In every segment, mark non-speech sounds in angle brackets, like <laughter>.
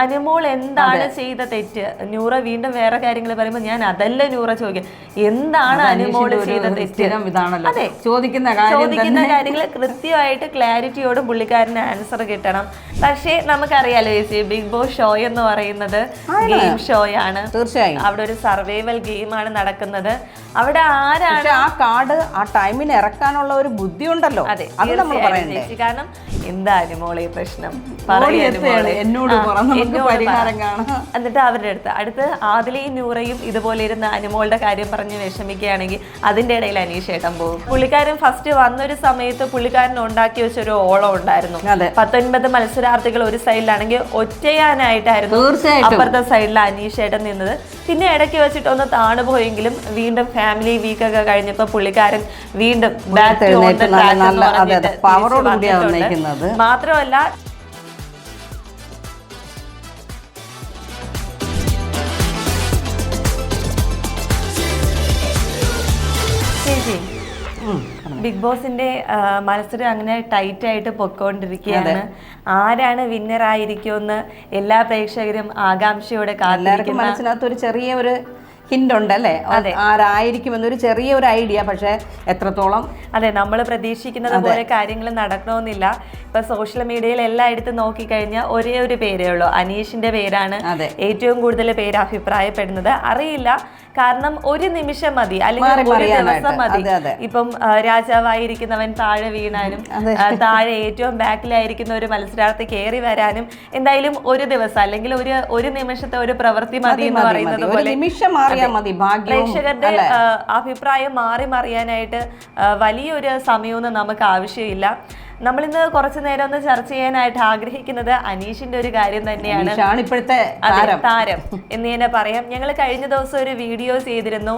അനുമോൾ എന്താണ് ചെയ്ത തെറ്റ്? ന്യൂറ വീണ്ടും വേറെ കാര്യങ്ങൾ പറയുമ്പോൾ ഞാൻ അതല്ല ന്യൂറ ചോദിക്കും. എന്താണ് അനുമോൾ ചെയ്ത തെറ്റ്? അതെ. ചോദിക്കുന്ന ചോദിക്കുന്ന കാര്യങ്ങൾ കൃത്യമായിട്ട് ക്ലാരിറ്റിയോടും പുള്ളിക്കാരന് ആൻസർ കിട്ടണം. പക്ഷേ നമുക്കറിയാലോ ചേച്ചി ബിഗ് ബോസ് ഷോ എന്ന് പറയുന്നത് ഗെയിം ഷോയാണ് തീർച്ചയായും. അവിടെ ഒരു സർവൈവൽ ഗെയിമാണ് നടക്കുന്നത്. അവിടെ ആരാണ് ആ കാർഡ് ആ ടൈമിന് ഇറക്കാനുള്ള ഒരു ബുദ്ധി ഉണ്ടല്ലോ അതെ അത് നമ്മൾ കാരണം എന്താ അനുമോളെ ഈ പ്രശ്നം? എന്നോട് എന്നിട്ട് അവരുടെ അടുത്ത് അടുത്ത് ആദിലയും നൂറയും ഇതുപോലെ ഇരുന്ന് അനുമോളുടെ കാര്യം പറഞ്ഞ് വിഷമിക്കുകയാണെങ്കിൽ അതിന്റെ ഇടയിൽ അനീഷേട്ടൻ പോകും. പുള്ളിക്കാരൻ ഫസ്റ്റ് വന്നൊരു സമയത്ത് പുള്ളിക്കാരൻ ഉണ്ടാക്കി വെച്ചൊരു ഓളം ഉണ്ടായിരുന്നു. പത്തൊൻപത് മത്സരാർത്ഥികൾ ഒരു സൈഡിലാണെങ്കിൽ ഒറ്റയാനായിട്ടായിരുന്നു അപ്പുറത്തെ സൈഡിൽ അനീഷേട്ടൻ നിന്നത്. പിന്നെ ഇടയ്ക്ക് വെച്ചിട്ട് ഒന്ന് താണു പോയെങ്കിലും വീണ്ടും ഫാമിലി വീക്ക് ഒക്കെ കഴിഞ്ഞപ്പോൾ പുള്ളിക്കാരൻ വീണ്ടും മാത്രമല്ല ചേച്ചി ബിഗ് ബോസിന്റെ മത്സരം അങ്ങനെ ടൈറ്റ് ആയിട്ട് പൊക്കോണ്ടിരിക്കുകയാണ് ആരാണ് വിന്നർ ആയിരിക്കുമെന്ന് എല്ലാ പ്രേക്ഷകരും ആകാംക്ഷയോടെ എല്ലാവർക്കും മനസ്സിനകത്ത് ഒരു ചെറിയ ഒരു ഹിന്റ് ഉണ്ട് അല്ലേ? ആരായിരിക്കും എന്നൊരു ചെറിയ ഒരു ഐഡിയ പക്ഷേ എത്രത്തോളം അതെ നമ്മൾ പ്രതീക്ഷിക്കുന്നത് പോലെ കാര്യങ്ങൾ നടക്കണമെന്നില്ല. ഇപ്പൊ സോഷ്യൽ മീഡിയയിൽ എല്ലായിടത്തും നോക്കിക്കഴിഞ്ഞാൽ ഒരേ ഒരു പേരേ ഉള്ളൂ. അനീഷിന്റെ പേരാണ് ഏറ്റവും കൂടുതൽ പേര് അഭിപ്രായപ്പെടുന്നത്. അറിയില്ല. കാരണം ഒരു നിമിഷം മതി അല്ലെങ്കിൽ ഒരു. ദിവസം മതി. ഇപ്പം രാജാവായിരിക്കുന്നവൻ താഴെ വീണാനും താഴെ ഏറ്റവും ബാക്കിലായിരിക്കുന്ന ഒരു മത്സരാർത്ഥി കയറി വരാനും എന്തായാലും ഒരു ദിവസം അല്ലെങ്കിൽ ഒരു ഒരു നിമിഷത്തെ ഒരു പ്രവൃത്തി മതി എന്ന് പറയുന്നത് പോലെ. പ്രേക്ഷകരുടെ അഭിപ്രായം മാറി മറിയാനായിട്ട് വലിയൊരു സമയമൊന്നും നമുക്ക് ആവശ്യമില്ല. നമ്മളിന്ന് കുറച്ചു നേരം ഒന്ന് ചർച്ച ചെയ്യാനായിട്ട് ആഗ്രഹിക്കുന്നത് അനീഷിന്റെ ഒരു കാര്യം തന്നെയാണ്. ഇപ്പോഴത്തെ താരം. എന്ന് തന്നെ പറയാം. ഞങ്ങൾ കഴിഞ്ഞ ദിവസം ഒരു വീഡിയോ ചെയ്തിരുന്നു.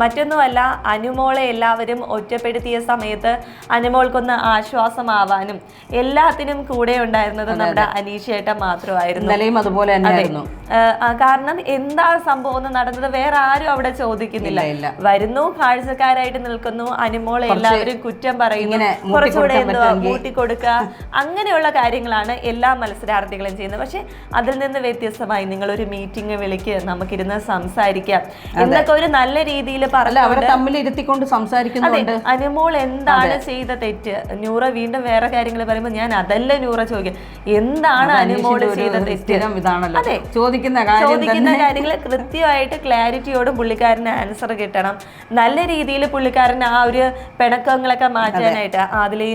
മറ്റൊന്നുമല്ല അനുമോളെ എല്ലാവരും ഒറ്റപ്പെടുത്തിയ സമയത്ത് അനുമോൾക്കൊന്ന് ആശ്വാസമാവാനും എല്ലാത്തിനും കൂടെ ഉണ്ടായിരുന്നത് നമ്മുടെ അനീഷ് ഏട്ടൻ മാത്രമായിരുന്നു. അതുപോലെ തന്നെയായിരുന്നു. കാരണം എന്താ സംഭവം നടന്നത് വേറെ ആരും അവിടെ ചോദിക്കുന്നില്ല. വരുന്നു കാഴ്ചക്കാരായിട്ട് നിൽക്കുന്നു. അനുമോളെ എല്ലാവരും കുറ്റം പറയുന്നു. കുറച്ചുകൂടെ മൂട്ടിക്കൊടുക്കാൻ എന്തുവാ കൊടുക്കുക കൂട്ടിക്കൊടുക്കുക. അങ്ങനെയുള്ള കാര്യങ്ങളാണ് എല്ലാ മത്സരാർത്ഥികളും ചെയ്യുന്നത്. പക്ഷെ അതിൽ നിന്ന് വ്യത്യസ്തമായി നിങ്ങൾ ഒരു മീറ്റിംഗ് വിളിക്ക് നമുക്കിരുന്ന് സംസാരിക്കാം. എന്നൊക്കെ ഒരു നല്ല രീതിയിൽ ഇരുത്തിക്കൊണ്ട് സംസാരിക്കുന്നുണ്ട് അനുമോൾ എന്താണ് ചെയ്ത തെറ്റ്? ന്യൂറ വീണ്ടും വേറെ കാര്യങ്ങൾ പറയുമ്പോൾ ഞാൻ അതല്ല ന്യൂറ ചോദിക്കും. എന്താണ് അനുമോൾ ചെയ്ത തെറ്റ്? അതെ. ചോദിക്കുന്ന ചോദിക്കുന്ന കാര്യങ്ങൾ കൃത്യമായിട്ട് ക്ലാരിറ്റിയോടും പുള്ളിക്കാരന് ആൻസർ കിട്ടണം. നല്ല രീതിയിൽ പുള്ളിക്കാരൻ ആ ഒരു പിണക്കങ്ങളൊക്കെ മാറ്റാനായിട്ട് അതിലെ ഈ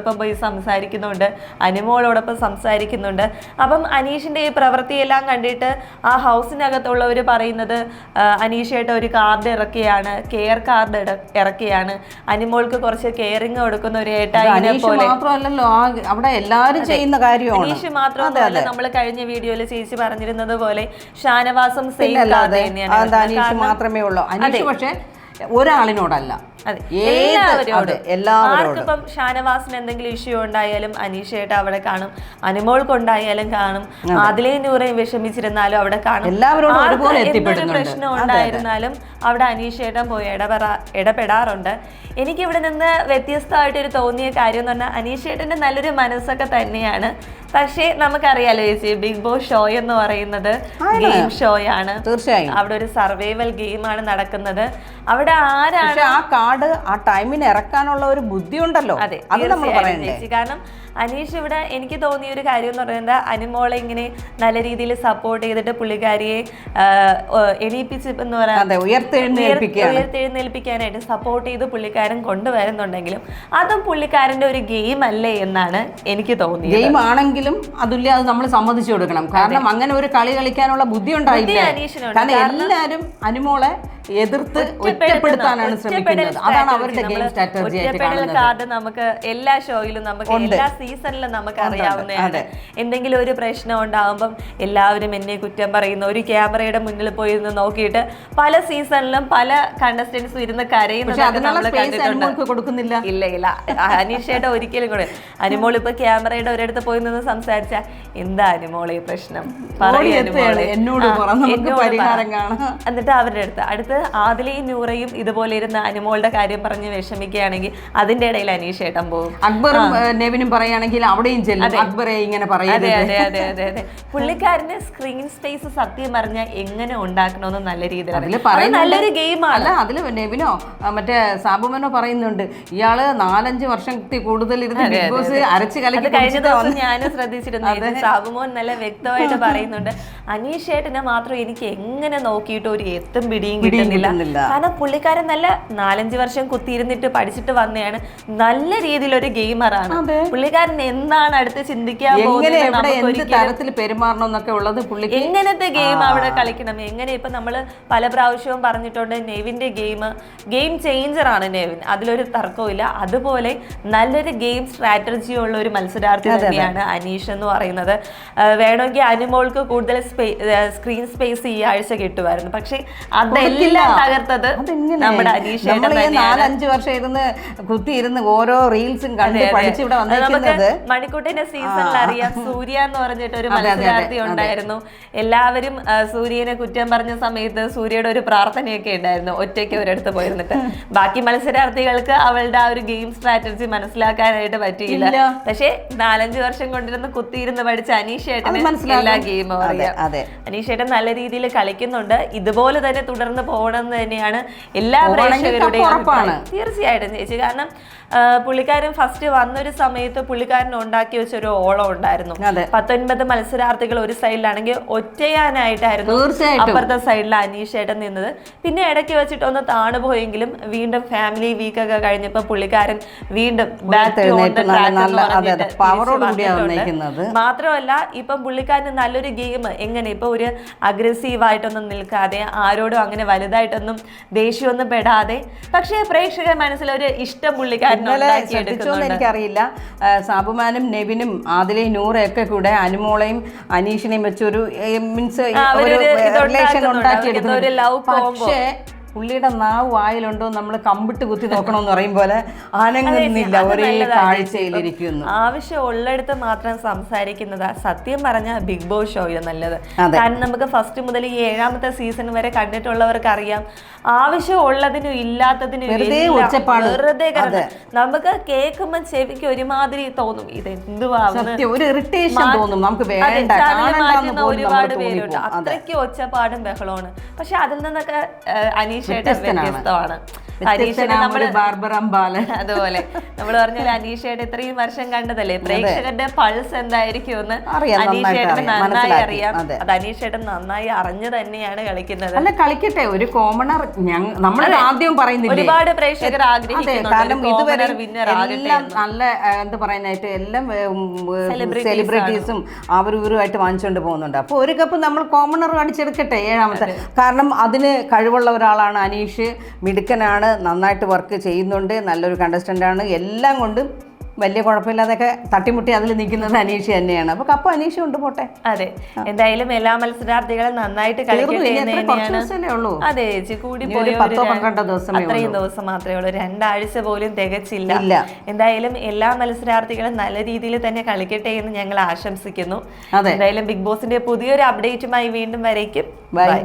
നൂറയോടൊപ്പം പോയി സംസാരിക്കുന്നുണ്ട് അനുമോളോടൊപ്പം സംസാരിക്കുന്നുണ്ട്. അപ്പം അനീഷിന്റെ ഈ പ്രവൃത്തിയെല്ലാം കണ്ടിട്ട് ആ ഹൗസിനകത്തുള്ളവർ പറയുന്നത് ആ, അനീഷായിട്ട് ഒരു കാർഡ് ഇറക്കിയാണ് കെയർ കാർഡ് ഇറക്കിയാണ്. അനുമോൾക്ക് കുറച്ച് കെയറിങ് കൊടുക്കുന്ന ഒരു പോലെ. മാത്രമല്ലല്ലോ അവിടെ ചെയ്യുന്ന കാര്യമാണ്. അനീഷ് മാത്രമല്ല നമ്മൾ കഴിഞ്ഞ വീഡിയോയിൽ ചേച്ചി പറഞ്ഞിരുന്നത് പോലെ ഷാനവാസം സെയിം മാത്രമേ ഉള്ളൂ. പക്ഷെ ഒരാളിനോടല്ല. ആർക്കിപ്പം ഷാനവാസിന് എന്തെങ്കിലും ഇഷ്യൂ ഉണ്ടായാലും അനീഷയായിട്ട് അവിടെ കാണും അനുമോൾക്കുണ്ടായാലും കാണും അതിലേ നൂറേയും വിഷമിച്ചിരുന്നാലും അവിടെ കാണും. എന്തൊരു. പ്രശ്നം ഉണ്ടായിരുന്നാലും അവിടെ അനീഷേട്ടൻ പോയി ഇടപെടാ ഇടപെടാറുണ്ട്. എനിക്ക് ഇവിടെ നിന്ന് വ്യത്യസ്തമായിട്ടൊരു തോന്നിയ കാര്യം എന്ന് പറഞ്ഞാൽ അനീഷേട്ടന്റെ നല്ലൊരു മനസ്സൊക്കെ തന്നെയാണ്. പക്ഷേ നമുക്കറിയാലോ ചേച്ചി ബിഗ് ബോസ് ഷോ എന്ന് പറയുന്നത് ഗെയിം ഷോയാണ്. തീർച്ചയായും. അവിടെ ഒരു സർവൈവൽ ഗെയിം ആണ് നടക്കുന്നത്. അവിടെ ആരാണ് പക്ഷെ ആ ടൈമിന് ഇറക്കാനുള്ള ഒരു ബുദ്ധി ഉണ്ടല്ലോ അതെ നമ്മൾ പറയണ്ടേ? കാരണം അനീഷ് ഇവിടെ എനിക്ക് തോന്നിയ ഒരു കാര്യം എന്ന് പറയുന്നത് അനുമോളെ ഇങ്ങനെ നല്ല രീതിയിൽ സപ്പോർട്ട് ചെയ്തിട്ട് പുള്ളിക്കാരിയെ എണീപ്പിച്ച് എന്ന് പറയാൻ ഉയർത്തെഴുന്നേൽപ്പിക്കാനായിട്ട് സപ്പോർട്ട് ചെയ്ത് പുള്ളിക്കാരൻ കൊണ്ടുവരുന്നുണ്ടെങ്കിലും അതും പുള്ളിക്കാരന്റെ ഒരു ഗെയിം അല്ലേ എന്നാണ് എനിക്ക് തോന്നിയത്. ഗെയിം ആണെങ്കിലും അതുല്യ അത് നമ്മൾ സമ്മതിച്ചു കൊടുക്കണം. കാരണം അങ്ങനെ ഒരു കളി കളിക്കാനുള്ള ബുദ്ധി ഉണ്ടായില്ല? കാരണം എല്ലാരും അനുമോളെ എതിർത്ത് ഒറ്റപ്പെടുത്താനാണ് ശ്രമിക്കുന്നത്. അതാണ് അവരുടെ ഗെയിം സ്ട്രാറ്റജി ഒറ്റപ്പെടൽ കാർഡ് നമുക്ക് എല്ലാ ഷോയിലും നമുക്ക് എല്ലാ സീസണിലും നമുക്ക് അറിയാവുന്നതാണ്. എന്തെങ്കിലും ഒരു പ്രശ്നം ഉണ്ടാകുമ്പം എല്ലാവരും എന്നെ കുറ്റം പറയുന്ന. ഒരു ക്യാമറയുടെ മുന്നിൽ പോയി ഇരുന്ന് നോക്കിയിട്ട് പല സീസണിലും പല കണ്ടസ്റ്റൻസും ഇരുന്ന് പക്ഷെ നമ്മൾ കണ്ടിട്ടുണ്ട്. കൊടുക്കുന്നില്ല. ഇല്ല ഇല്ല. അനീഷയുടെ ഒരിക്കലും കൂടെ. അനുമോൾ ഇപ്പൊ ക്യാമറയുടെ ഒരിടത്ത് പോയി നിന്ന് സംസാരിച്ച എന്താ അനുമോളെ ഈ പ്രശ്നം? എന്നോട്. എന്നിട്ട് അവരുടെ അടുത്ത് അടുത്ത് ആദിലയും നൂറയും ഇതുപോലെ ഇരുന്ന് അനുമോളുടെ കാര്യം പറഞ്ഞ് വിഷമിക്കുകയാണെങ്കിൽ അതിന്റെ ഇടയിൽ അനീഷ് ഏട്ടൻ പോകും. അക്ബറും നെവിനും പറയുകയാണെങ്കിൽ അവിടെയും ചെല്ലും. അക്ബറെ ഇങ്ങനെ അതെ അതെ അതെ അതെ അതെ. പുള്ളിക്കാരന് സ്ക്രീൻ സ്പേസ് സത്യം പറഞ്ഞാൽ എങ്ങനെ ഉണ്ടാക്കണമെന്ന് നല്ല രീതിയിൽ. നല്ലൊരു ഗെയിമാണ് അല്ല അതിൽ നെവിനോ മറ്റേ സാബുമനോ പറയുന്നുണ്ട്. ഇയാൾ നാലഞ്ച് വർഷത്തിൽ കൂടുതൽ ഇരുന്ന് ബിഗ് ബോസ് അരച്ച് അത് കലക്കി കഴിഞ്ഞ ദിവസം വന്ന് ഞാനും ശ്രദ്ധിച്ചിരുന്നു. സാബുമോൻ നല്ല വ്യക്തമായിട്ട് <laughs> പറയുന്നുണ്ട്. അനീഷ് ഏട്ടനെ മാത്രം എനിക്ക് എങ്ങനെ നോക്കിയിട്ട് ഒരു എത്തും പിടിയും കിട്ടുന്നില്ല കിട്ടുന്നില്ല. കാരണം പുള്ളിക്കാരൻ നല്ല നാലഞ്ച് വർഷം കുത്തിയിരുന്നിട്ട് പഠിച്ചിട്ട് വന്നെയാണ്. നല്ല രീതിയിൽ ഒരു ഗെയിമറാണ് പുള്ളിക്കാരൻ എന്താണ് അടുത്ത് ചിന്തിക്കാൻ പോകുന്നത് തരത്തിൽ പെരുമാറണം എന്നൊക്കെ ഉള്ളത് എങ്ങനത്തെ ഗെയിം അവിടെ കളിക്കണം? എങ്ങനെ ഇപ്പൊ നമ്മൾ പല പ്രാവശ്യവും പറഞ്ഞിട്ടുണ്ട് നെവിന്റെ ഗെയിം ഗെയിം ചേഞ്ചർ ആണ് നെവിൻ. അതിലൊരു തർക്കവും അതുപോലെ നല്ലൊരു ഗെയിം സ്ട്രാറ്റജി ഉള്ള ഒരു മത്സരാർത്ഥി തന്നെയാണ് അനീഷ് എന്ന് പറയുന്നത്. വേണമെങ്കിൽ അനുമോൾക്ക് കൂടുതൽ സ്ക്രീൻ സ്പേസ് ഈ ആഴ്ച കിട്ടുമായിരുന്നു. പക്ഷെ അതെല്ലാം തകർത്തത് അതെങ്ങനെ? നമ്മുടെ അനീഷ് നമ്മൾ ഈ നാലഞ്ച് വർഷം ഇരുന്ന് ഓരോ റീൽസും കണ്ട് പഠിച്ച് ഇവിടെ വന്നിരിക്കുന്നത്. മണിക്കൂട്ടിന്റെ സീസണിൽ അറിയാം. സൂര്യ എന്ന് പറഞ്ഞിട്ട് ഒരു മത്സരാർത്ഥി ഉണ്ടായിരുന്നു. എല്ലാവരും സൂര്യനെ കുറ്റം പറഞ്ഞ സമയത്ത് സൂര്യയുടെ ഒരു പ്രാർത്ഥനയൊക്കെ ഉണ്ടായിരുന്നു. ഒറ്റയ്ക്ക് ഒരിടത്ത് പോയിരുന്നിട്ട്. ബാക്കി മത്സരാർത്ഥികൾക്ക് അവളുടെ ആ ഒരു ഗെയിം സ്ട്രാറ്റജി മനസ്സിലാക്കാനായിട്ട് പറ്റിയില്ല. പക്ഷേ നാലഞ്ച് വർഷം കൊണ്ടിരുന്ന് കുത്തിയിരുന്ന് പഠിച്ച അനീഷ് ഏട്ടന് മനസ്സിലാകും. എല്ലാ ഗെയിമും അറിയാം. അനീഷേട്ടൻ നല്ല രീതിയിൽ കളിക്കുന്നുണ്ട്. ഇതുപോലെ തന്നെ തുടർന്ന് പോകണം എന്ന് തന്നെയാണ് എല്ലാ പ്രേക്ഷകരുടെയും. തീർച്ചയായിട്ടും ചേച്ചി. കാരണം പുള്ളിക്കാരൻ ഫസ്റ്റ് വന്നൊരു സമയത്ത് പുള്ളിക്കാരൻ ഉണ്ടാക്കി വെച്ച ഒരു ഓളം ഉണ്ടായിരുന്നു. പത്തൊൻപത് മത്സരാർത്ഥികൾ ഒരു സൈഡിലാണെങ്കിൽ ഒറ്റയാനായിട്ടായിരുന്നു അപ്പുറത്തെ സൈഡിൽ അനീഷ് ഏട്ടൻ നിന്നത്. പിന്നെ ഇടയ്ക്ക് വെച്ചിട്ട് ഒന്ന് താണുപോയെങ്കിലും വീണ്ടും ഫാമിലി വീക്ക് ഒക്കെ കഴിഞ്ഞപ്പോൾ പുള്ളിക്കാരൻ വീണ്ടും. മാത്രമല്ല ഇപ്പം പുള്ളിക്കാരന് നല്ലൊരു ഗെയിം എങ്ങനെ? ഇപ്പൊ ഒരു അഗ്രസീവ് ആയിട്ടൊന്നും നിൽക്കാതെ ആരോടും അങ്ങനെ വലുതായിട്ടൊന്നും ദേഷ്യമൊന്നും പെടാതെ. പക്ഷേ പ്രേക്ഷക മനസ്സിലൊരു ഇഷ്ടം പുള്ളിക്കാരനെ എനിക്കറിയില്ല. സാബുമാനും നെവിനും ആദിലെ നൂറയൊക്കെ കൂടെ അനുമോളെയും അനീഷിനെയും വെച്ചൊരു മീൻസ് ഒരു ലവ് റിലേഷൻ പക്ഷേ പുള്ളിയുടെ നാവ് വായിലുണ്ടോ നമ്മൾ കമ്പിട്ട് കുത്തി നോക്കണമെന്ന് പറയും പോലെ അനങ്ങുന്നില്ല അത് ഒരേ. കാഴ്ചയിലിരിക്കുന്നു. ആവശ്യമുള്ളിടത്ത് മാത്രം സംസാരിക്കുന്നത്. സത്യം പറഞ്ഞ ബിഗ് ബോസ് ഷോയിൽ നല്ലത്. കാരണം നമുക്ക് ഫസ്റ്റ് മുതൽ ഈ ഏഴാമത്തെ സീസൺ വരെ കണ്ടിട്ടുള്ളവർക്ക് അറിയാം ആവശ്യമുള്ളതിനും ഇല്ലാത്തതിനും വെറുതെ. നമുക്ക് കേൾക്കുമ്പോൾ ചെവിക്ക് ഒരുമാതിരി തോന്നും. ഇത് എന്തുവാ ഒരു ഇറിറ്റേഷൻ തോന്നും. നമുക്ക് വേണ്ട ഒരുപാട് പേരുണ്ട്. അത്രയ്ക്ക് ഒച്ചപ്പാടും ബഹളമാണ്. പക്ഷെ അതിൽ നിന്നൊക്കെ അനീഷയുടെ. വ്യത്യസ്തമാണ്. അനീഷയുടെ അതുപോലെ നമ്മൾ പറഞ്ഞ അനീഷയുടെ ഇത്രയും വർഷം കണ്ടതല്ലേ? പ്രേക്ഷകന്റെ പൾസ് എന്തായിരിക്കും എന്ന് അറിയാം, നന്നായി അറിയാം. അത്. അനീഷേട്ടൻ നന്നായി അറിഞ്ഞു തന്നെയാണ് കളിക്കുന്നത്. അല്ല കളിക്കട്ടെ. ഒരു കോമണർ നമ്മൾ ആദ്യം പറയുന്നില്ല? ഒരുപാട് പ്രേക്ഷകർ ആഗ്രഹിക്കുന്നു. നല്ല എന്താ പറയാനായിട്ട് എല്ലാം സെലിബ്രിറ്റീസും അവരും ഇവരുമായിട്ട് വാങ്ങിച്ചുകൊണ്ട് പോകുന്നുണ്ട്. അപ്പോൾ ഒരു കപ്പ് നമ്മൾ കോമണർ അടിച്ചെടുക്കട്ടെ ഏഴാമത്തെ. കാരണം അതിന് കഴിവുള്ള ഒരാളാണ് അനീഷ്. മിടുക്കനാണ് നന്നായിട്ട് വർക്ക് ചെയ്യുന്നുണ്ട് നല്ലൊരു കണ്ടസ്റ്റന്റാണ് ആണ്. എല്ലാം കൊണ്ടും വലിയ കുഴപ്പമില്ലാതൊക്കെ തട്ടിമുട്ടി അതിൽ നിൽക്കുന്നത് അനീഷ് തന്നെയാണ്. അപ്പൊ കപ്പ് അനീഷ് ഉണ്ട് പോട്ടെ. അതെ. എന്തായാലും എല്ലാ മത്സരാർത്ഥികളും നന്നായിട്ട് ഉള്ളൂ. അതെ കൂടി പത്തോ പന്ത്രണ്ടോ ദിവസമേ അത്രയും ദിവസം മാത്രമേ ഉള്ളൂ. രണ്ടാഴ്ച പോലും തികച്ചില്ല. എന്തായാലും എല്ലാ മത്സരാർത്ഥികളും നല്ല രീതിയിൽ തന്നെ കളിക്കട്ടെ എന്ന് ഞങ്ങൾ ആശംസിക്കുന്നു. എന്തായാലും ബിഗ് ബോസിന്റെ പുതിയൊരു അപ്ഡേറ്റുമായി വീണ്ടും വരയ്ക്കും ബൈ